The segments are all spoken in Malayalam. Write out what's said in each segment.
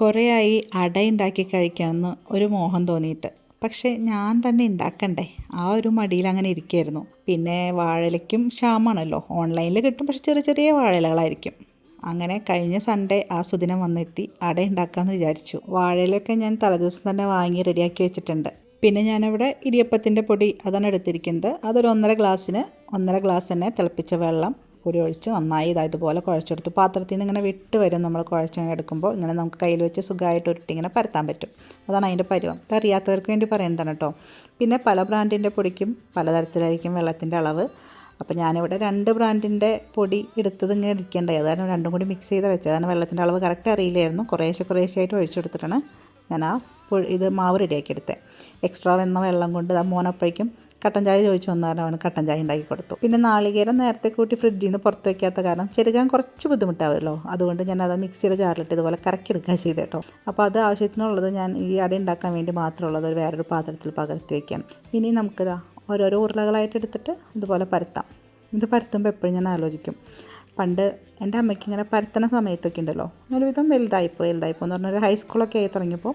കുറേ ആയി അട ഉണ്ടാക്കി കഴിക്കണമെന്ന് ഒരു മോഹം തോന്നിയിട്ട്. പക്ഷേ ഞാൻ തന്നെ ഉണ്ടാക്കണ്ടേ? ആ ഒരു മടിയിൽ അങ്ങനെ ഇരിക്കുകയായിരുന്നു പിന്നെ വാഴയിലയ്ക്കും ക്ഷാമാണല്ലോ. ഓൺലൈനിൽ കിട്ടും പക്ഷെ ചെറിയ ചെറിയ വാഴലകളായിരിക്കും അങ്ങനെ കഴിഞ്ഞ സൺഡേ ആ സുദിനം വന്നെത്തി അട ഉണ്ടാക്കാമെന്ന് വിചാരിച്ചു. വാഴയിലൊക്കെ ഞാൻ തലേദിവസം തന്നെ വാങ്ങി റെഡിയാക്കി വെച്ചിട്ടുണ്ട്. പിന്നെ ഞാനവിടെ ഇടിയപ്പത്തിന്റെ പൊടി അതാണ് എടുത്തിരിക്കുന്നത്. അതൊരു ഒന്നര ഗ്ലാസ്സിന് ഒന്നര ഗ്ലാസ് തന്നെ തിളപ്പിച്ച വെള്ളം പൊടി ഒഴിച്ച് നന്നായി ഇതാ ഇതുപോലെ കുഴച്ചെടുത്തു. പാത്രത്തിൽ നിന്ന് ഇങ്ങനെ വിട്ട് വരും നമ്മൾ കുഴച്ചിങ്ങനെ എടുക്കുമ്പോൾ ഇങ്ങനെ നമുക്ക് കയ്യിൽ വെച്ച് സുഖമായിട്ട് ഉരുട്ടി ഇങ്ങനെ പരത്താൻ പറ്റും. അതാണ് അതിന്റെ പരുവം. അതറിയാത്തവർക്ക് വേണ്ടി പറയുന്നതാണ് കേട്ടോ പിന്നെ പല ബ്രാൻഡിന്റെ പൊടിക്കും പലതരത്തിലായിരിക്കും വെള്ളത്തിന്റെ അളവ്. അപ്പോൾ ഞാനിവിടെ രണ്ട് ബ്രാൻഡിന്റെ പൊടി എടുത്തത് ഇങ്ങനെ ഇരിക്കേണ്ടത് അതാണ് രണ്ടും കൂടി മിക്സ് ചെയ്ത് വെച്ചത്. അതാണ് വെള്ളത്തിന്റെ അളവ് കറക്റ്റ് അറിയില്ലായിരുന്നു. കുറേശ്ശെ കുറേശ്ശെ ആയിട്ട് ഒഴിച്ചെടുത്തിട്ടാണ് ഞാൻ ആ ഇത് മാവ് റെഡിയാക്കി എടുത്തത് എക്സ്ട്രാ വന്ന വെള്ളം കൊണ്ട് ആ മോനപ്പോഴേക്കും. കട്ടൻ ചായ ചോദിച്ചു വന്നാലും അവന് കട്ടൻ ചായ ഉണ്ടാക്കി കൊടുത്തു. പിന്നെ നാളികേരം നേരത്തെ കൂട്ടി ഫ്രിഡ്ജിൽ നിന്ന് പുറത്ത് വയ്ക്കാത്ത കാരണം ചെറുകാൻ കുറച്ച് ബുദ്ധിമുട്ടാവുമല്ലോ അതുകൊണ്ട് ഞാൻ അത് മിക്സിയുടെ ജാറിലിട്ട് ഇതുപോലെ കറക്കിയെടുക്കുക ചെയ്ത് കേട്ടോ അപ്പോൾ അത് ആവശ്യത്തിനുള്ളത് ഞാൻ ഈ അട ഉണ്ടാക്കാൻ വേണ്ടി മാത്രമുള്ളത് ഒരു വേറൊരു പാത്രത്തിൽ പകർത്തി വയ്ക്കാം ഇനി നമുക്കിതാ ഓരോരോ ഉരുളകളായിട്ട് എടുത്തിട്ട് ഇതുപോലെ പരത്താം. ഇത് പരത്തുമ്പോൾ എപ്പോഴും ഞാൻ ആലോചിക്കും. പണ്ട് എന്റെ അമ്മയ്ക്ക് ഇങ്ങനെ പരത്തണ സമയത്തൊക്കെ ഉണ്ടല്ലോ. ഒരുവിധം വലുതായിപ്പോൾ വലുതായിപ്പോൾ എന്ന് പറഞ്ഞാൽ ഒരു ഹൈസ്കൂളൊക്കെ ആയി തുടങ്ങിയപ്പോൾ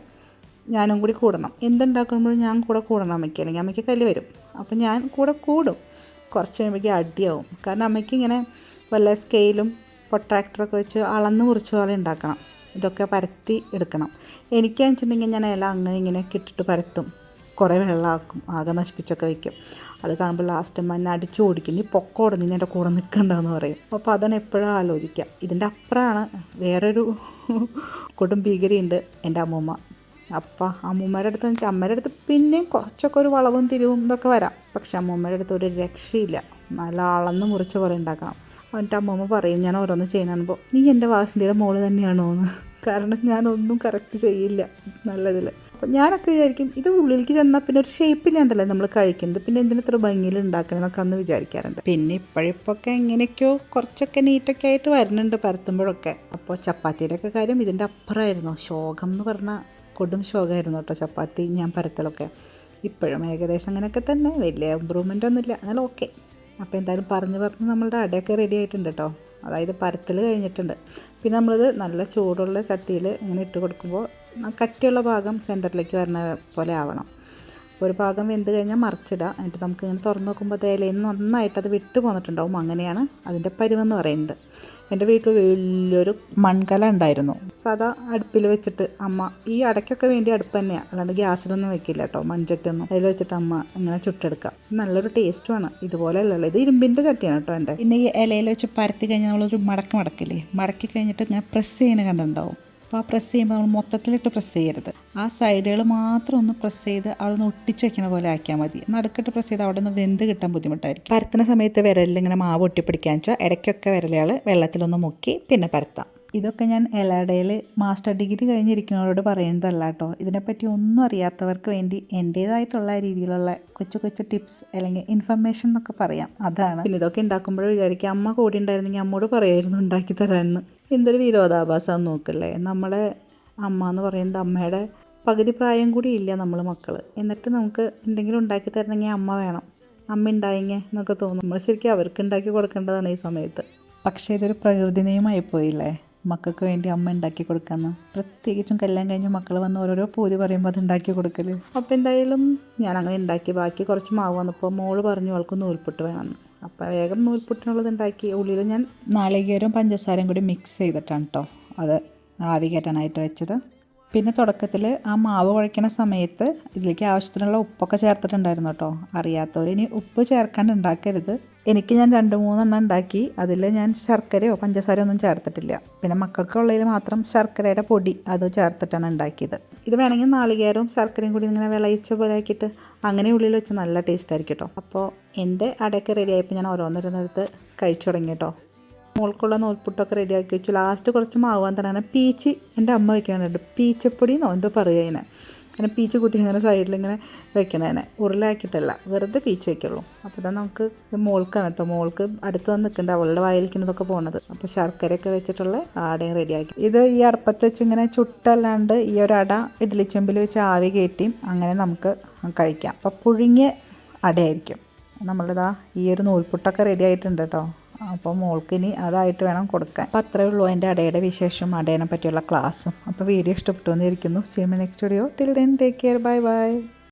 ഞാനും കൂടി കൂടണം. എന്തുണ്ടാക്കുമ്പോഴും ഞാൻ കൂടെ കൂടണം അമ്മയ്ക്ക്. അല്ലെങ്കിൽ അമ്മയ്ക്ക് കല്ല് വരും. അപ്പോൾ ഞാൻ കൂടെ കൂടും. കുറച്ച് കഴിയുമ്പോഴേക്കും അടിയാവും. കാരണം അമ്മയ്ക്ക് ഇങ്ങനെ വല്ല സ്കെയിലും പൊട്രാക്ടറൊക്കെ വെച്ച് അളന്ന് മുറിച്ച് പോലെ ഉണ്ടാക്കണം. ഇതൊക്കെ പരത്തി എടുക്കണം. എനിക്കാന്ന് വെച്ചിട്ടുണ്ടെങ്കിൽ ഞാൻ ഇല അങ്ങനെ ഇങ്ങനെ കിട്ടിട്ട് പരത്തും. കുറേ വെള്ളമാക്കും. ആകെ നശിപ്പിച്ചൊക്കെ വയ്ക്കും. അത് കാണുമ്പോൾ ലാസ്റ്റ് അമ്മ അടിച്ചു ഓടിക്കും. നീ പൊക്കോടെ നീ എന്റെ കൂടെ നിൽക്കണ്ടെന്ന് പറയും. അപ്പോൾ അതാണ് എപ്പോഴും ആലോചിക്കുക. ഇതിന്റെ അപ്പുറമാണ് വേറൊരു കൊടുംഭീകരയുണ്ട് എന്റെ അമ്മൂമ്മ. അപ്പം അമ്മൂമ്മയുടെ അടുത്ത് വെച്ചാൽ അമ്മയുടെ അടുത്ത് പിന്നെയും കുറച്ചൊക്കെ ഒരു വളവും തിരിവും ഇതൊക്കെ വരാം. പക്ഷെ അമ്മൂമ്മയുടെ അടുത്ത് ഒരു രക്ഷയില്ല. നല്ല അളന്ന് മുറിച്ച പോലെ ഉണ്ടാക്കണം. എന്നിട്ട് അമ്മൂമ്മ പറയും ഞാൻ ഓരോന്ന് ചെയ്യണമ്പോൾ നീ എന്റെ വാസന്തിയുടെ മോൾ തന്നെയാണോ എന്ന്? കാരണം ഞാനൊന്നും കറക്റ്റ് ചെയ്യില്ല നല്ലതിൽ അപ്പം ഞാനൊക്കെ വിചാരിക്കും ഇത് ഉള്ളിലേക്ക് ചെന്നാൽ പിന്നെ ഒരു ഷേപ്പില്ലാണ്ടല്ലേ നമ്മൾ കഴിക്കുന്നത്. പിന്നെ എന്തിനത്ര ഭംഗിയിൽ ഉണ്ടാക്കണമെന്നൊക്കെ അന്ന് വിചാരിക്കാറുണ്ട്. പിന്നെ ഇപ്പോഴിപ്പൊക്കെ എങ്ങനെയൊക്കെയോ കുറച്ചൊക്കെ നീറ്റൊക്കെ ആയിട്ട് വരുന്നുണ്ട് പരത്തുമ്പോഴൊക്കെ. അപ്പോൾ ചപ്പാത്തിയുടെയൊക്കെ കാര്യം ഇതിന്റെ അപ്പുറമായിരുന്നു. ശോകം എന്ന് പറഞ്ഞാൽ കൊടും ശോകമായിരുന്നു കേട്ടോ. ചപ്പാത്തി ഞാൻ പരത്തലൊക്കെ. ഇപ്പോഴും ഏകദേശം അങ്ങനെയൊക്കെ തന്നെ. വലിയ ഇമ്പ്രൂവ്മെന്റ് ഒന്നുമില്ല. എന്നാലും ഓക്കെ അപ്പോൾ എന്തായാലും പറഞ്ഞ് പറഞ്ഞ് നമ്മളുടെ അടയൊക്കെ റെഡി ആയിട്ടുണ്ട് കേട്ടോ. അതായത് പരത്തൽ കഴിഞ്ഞിട്ടുണ്ട്. പിന്നെ നമ്മളിത് നല്ല ചൂടുള്ള ചട്ടിയിൽ ഇങ്ങനെ ഇട്ട് കൊടുക്കുമ്പോൾ കട്ടിയുള്ള ഭാഗം സെന്ററിലേക്ക് വരുന്ന പോലെ ആവണം. ഒരു ഭാഗം വെന്ത് കഴിഞ്ഞാൽ മറിച്ചിടുക എന്നിട്ട് നമുക്ക് ഇങ്ങനെ തുറന്ന് നോക്കുമ്പോൾ തേലയിൽ നിന്ന് നന്നായിട്ട് അത് വിട്ടു പോന്നിട്ടുണ്ടാവും. അങ്ങനെയാണ് അതിന്റെ പരുവെന്ന് പറയുന്നത്. എന്റെ വീട്ടിൽ വലിയൊരു മൺകല ഉണ്ടായിരുന്നു. സാധാ അടുപ്പിൽ വെച്ചിട്ട് അമ്മ ഈ അടയ്ക്കൊക്കെ വേണ്ടി അടുപ്പ് തന്നെയാണ് അല്ലാണ്ട് ഗ്യാസിലൊന്നും വെക്കില്ല കേട്ടോ മൺചട്ടിയൊന്നും. അതിൽ വെച്ചിട്ട് അമ്മ ഇങ്ങനെ ചുട്ടെടുക്കുക. നല്ലൊരു ടേസ്റ്റുമാണ്. ഇതുപോലെ അല്ലല്ലോ ഇത് ഇരുമ്പിന്റെ ചട്ടിയാണ് കേട്ടോ എന്റെ. പിന്നെ ഈ ഇലയിൽ വെച്ച് പരത്തി കഴിഞ്ഞാൽ നമ്മളൊരു മടക്ക് മടക്കില്ലേ? മടക്കി കഴിഞ്ഞിട്ട് ഇങ്ങനെ പ്രസ് ചെയ്യുന്ന കണ്ടുണ്ടാവും അപ്പോൾ ആ പ്രസ് ചെയ്യുമ്പോൾ നമ്മൾ മൊത്തത്തിലിട്ട് പ്രസ് ചെയ്യരുത്. ആ സൈഡുകൾ മാത്രം ഒന്ന് പ്രസ് ചെയ്ത് അവിടെ നിന്ന് ഒട്ടിച്ച് പോലെ ആക്കിയാൽ മതി. നടുക്കിട്ട് പ്രസ് ചെയ്ത് അവിടെ നിന്ന് വെന്ത് കിട്ടാൻ ബുദ്ധിമുട്ടായിരിക്കും. പരത്തുന്ന സമയത്ത് വിരലിൽ ഇങ്ങനെ മാവ് ഒട്ടിപ്പിടിക്കാൻ വെച്ചാൽ ഇടയ്ക്കൊക്കെ വിരലുകൾ വെള്ളത്തിലൊന്ന് മുക്കി പിന്നെ പരത്താം. ഇതൊക്കെ ഞാൻ എലാഡയിൽ മാസ്റ്റർ ഡിഗ്രി കഴിഞ്ഞിരിക്കുന്നവരോട് പറയുന്നതല്ല കേട്ടോ. ഇതിനെപ്പറ്റി ഒന്നും അറിയാത്തവർക്ക് വേണ്ടി എന്റേതായിട്ടുള്ള രീതിയിലുള്ള കൊച്ചു കൊച്ചു ടിപ്സ് അല്ലെങ്കിൽ ഇൻഫർമേഷൻ എന്നൊക്കെ പറയാം. അതാണ്. പിന്നെ ഇതൊക്കെ ഉണ്ടാക്കുമ്പോൾ വിചാരിക്കുക അമ്മ കൂടി ഉണ്ടായിരുന്നെങ്കിൽ അമ്മോട് പറയായിരുന്നു ഉണ്ടാക്കി തരാമെന്ന്. എന്തൊരു വിരോധാഭാസം നോക്കല്ലേ. നമ്മുടെ അമ്മ എന്ന് പറയുന്നത് അമ്മയുടെ പകുതി പ്രായം കൂടി ഇല്ല നമ്മൾ മക്കൾ എന്നിട്ട് നമുക്ക് എന്തെങ്കിലും ഉണ്ടാക്കി തരണമെങ്കിൽ അമ്മ വേണം. അമ്മ ഉണ്ടായെങ്കിൽ എന്നൊക്കെ തോന്നും. നമ്മൾ ശരിക്കും അവർക്ക് ഉണ്ടാക്കി കൊടുക്കേണ്ടതാണ് ഈ സമയത്ത്. പക്ഷേ ഇതൊരു പ്രകൃതി നിയമമായി പോയില്ലേ? മക്കൾക്ക് വേണ്ടി അമ്മ ഉണ്ടാക്കി കൊടുക്കാമെന്ന് പ്രത്യേകിച്ചും കല്യാണം കഴിഞ്ഞ് മക്കൾ വന്ന് ഓരോരോ പൂതി പറയുമ്പോൾ അത് ഉണ്ടാക്കി കൊടുക്കൽ അപ്പോൾ എന്തായാലും ഞാൻ അങ്ങനെ ഉണ്ടാക്കി. ബാക്കി കുറച്ച് മാവ് വന്നപ്പോൾ മോൾ പറഞ്ഞു അവൾക്ക് നൂൽപുട്ട് വേണമെന്ന് അപ്പോൾ വേഗം നൂൽപുട്ടിനുള്ളത് ഉണ്ടാക്കി. ഉള്ളിൽ ഞാൻ നാളികേരവും പഞ്ചസാരയും കൂടി മിക്സ് ചെയ്തിട്ടാണ് കേട്ടോ അത് ആവി കയറ്റാനായിട്ട് വെച്ചത്. പിന്നെ തുടക്കത്തിൽ ആ മാവ് കുഴയ്ക്കണ സമയത്ത് ഇതിലേക്ക് ആവശ്യത്തിനുള്ള ഉപ്പൊക്കെ ചേർത്തിട്ടുണ്ടായിരുന്നു കേട്ടോ. അറിയാത്തവർ ഇനി ഉപ്പ് ചേർക്കാണ്ട് ഉണ്ടാക്കരുത്. എനിക്ക് ഞാൻ രണ്ട് മൂന്നെണ്ണം ഉണ്ടാക്കി. അതിൽ ഞാൻ ശർക്കരയോ പഞ്ചസാരയോ ഒന്നും ചേർത്തിട്ടില്ല. പിന്നെ മക്കൾക്കുള്ളതിൽ മാത്രം ശർക്കരയുടെ പൊടി അത് ചേർത്തിട്ടാണ് ഉണ്ടാക്കിയത്. ഇത് വേണമെങ്കിൽ നാളികേരവും ശർക്കരയും കൂടി ഇങ്ങനെ വിളയിച്ച പോലെ ആക്കിയിട്ട് അങ്ങനെ ഉള്ളിൽ വെച്ച് നല്ല ടേസ്റ്റ് ആയിരിക്കും കേട്ടോ. അപ്പോൾ എന്റെ അടയൊക്കെ റെഡി ആയപ്പോൾ ഞാൻ ഓരോന്നോരോന്നെടുത്ത് കഴിച്ചു തുടങ്ങി കേട്ടോ. മോൾക്കുള്ള നൂൽപുട്ടൊക്കെ റെഡിയാക്കി വെച്ചു. ലാസ്റ്റ് കുറച്ച് മാവാൻ തന്നെയാണ് പീച്ച് എന്റെ അമ്മ വെക്കണുണ്ട് പീച്ചപ്പൊടി എന്നോ എന്തോ പറയുക അതിനെ. അങ്ങനെ പീച്ച് കൂട്ടി ഇങ്ങനെ സൈഡിൽ ഇങ്ങനെ വെക്കണേനെ ഉരുളാക്കിയിട്ടല്ല. വെറുതെ പീച്ച് വെക്കുള്ളൂ. അപ്പോൾ തന്നെ നമുക്ക് മോൾക്കാണ് കേട്ടോ. മോൾക്ക് അടുത്ത് വന്ന് നിൽക്കേണ്ട. അവളുടെ വായിലിരിക്കുന്നതൊക്കെ പോണത്. അപ്പോൾ ശർക്കരയൊക്കെ വെച്ചിട്ടുള്ള ആടയും റെഡിയാക്കി. ഇത് ഈ അടുപ്പത്ത് വെച്ച് ഇങ്ങനെ ചുട്ടല്ലാണ്ട് ഈ ഒരു അട ഇഡ്ഡലി ചെമ്പിൽ വെച്ച് ആവി കയറ്റി അങ്ങനെ നമുക്ക് കഴിക്കാം. അപ്പോൾ പുഴുങ്ങിയ അടയായിരിക്കും. നമ്മളിതാ ഈ ഒരു നൂൽപുട്ടൊക്കെ റെഡി ആയിട്ടുണ്ട് കേട്ടോ. അപ്പോൾ മോൾക്കിനി അതായിട്ട് വേണം കൊടുക്കാൻ. അപ്പോൾ അത്രേ ഉള്ളൂ എന്റെ അടയുടെ വിശേഷം അടയനെ പറ്റിയുള്ള ക്ലാസ്സും അപ്പോൾ വീഡിയോ ഇഷ്ടപ്പെട്ടു വന്നിരിക്കുന്നു. Seema next video till then take care bye bye